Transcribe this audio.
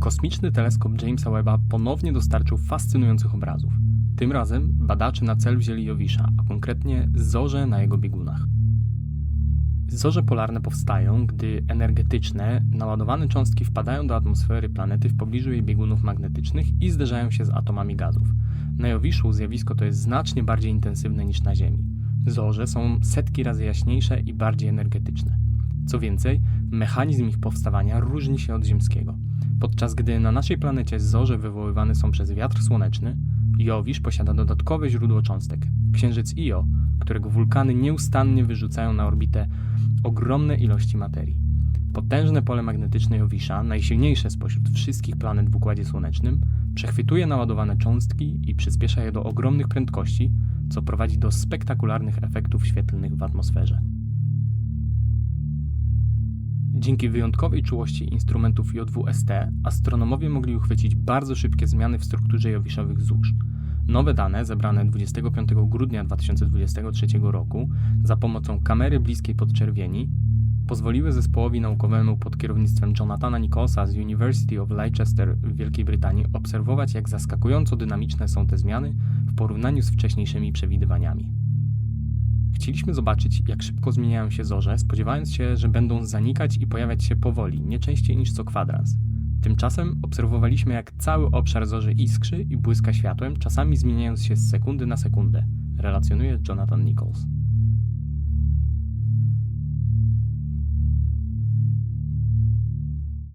Kosmiczny teleskop Jamesa Webba ponownie dostarczył fascynujących obrazów. Tym razem badacze na cel wzięli Jowisza, a konkretnie zorze na jego biegunach. Zorze polarne powstają, gdy energetyczne, naładowane cząstki wpadają do atmosfery planety w pobliżu jej biegunów magnetycznych i zderzają się z atomami gazów. Na Jowiszu zjawisko to jest znacznie bardziej intensywne niż na Ziemi. Zorze są setki razy jaśniejsze i bardziej energetyczne. Co więcej, mechanizm ich powstawania różni się od ziemskiego. Podczas gdy na naszej planecie zorze wywoływane są przez wiatr słoneczny, Jowisz posiada dodatkowe źródło cząstek księżyc Io, którego wulkany nieustannie wyrzucają na orbitę ogromne ilości materii. Potężne pole magnetyczne Jowisza, najsilniejsze spośród wszystkich planet w Układzie Słonecznym, przechwytuje naładowane cząstki i przyspiesza je do ogromnych prędkości, co prowadzi do spektakularnych efektów świetlnych w atmosferze. Dzięki wyjątkowej czułości instrumentów JWST astronomowie mogli uchwycić bardzo szybkie zmiany w strukturze jowiszowych zórz. Nowe dane zebrane 25 grudnia 2023 roku za pomocą kamery bliskiej podczerwieni pozwoliły zespołowi naukowemu pod kierownictwem Jonathana Nicholsa z University of Leicester w Wielkiej Brytanii obserwować, jak zaskakująco dynamiczne są te zmiany w porównaniu z wcześniejszymi przewidywaniami. Chcieliśmy zobaczyć, jak szybko zmieniają się zorze, spodziewając się, że będą zanikać i pojawiać się powoli, nie częściej niż co kwadrans. Tymczasem obserwowaliśmy, jak cały obszar zorzy iskrzy i błyska światłem, czasami zmieniając się z sekundy na sekundę, relacjonuje Jonathan Nichols.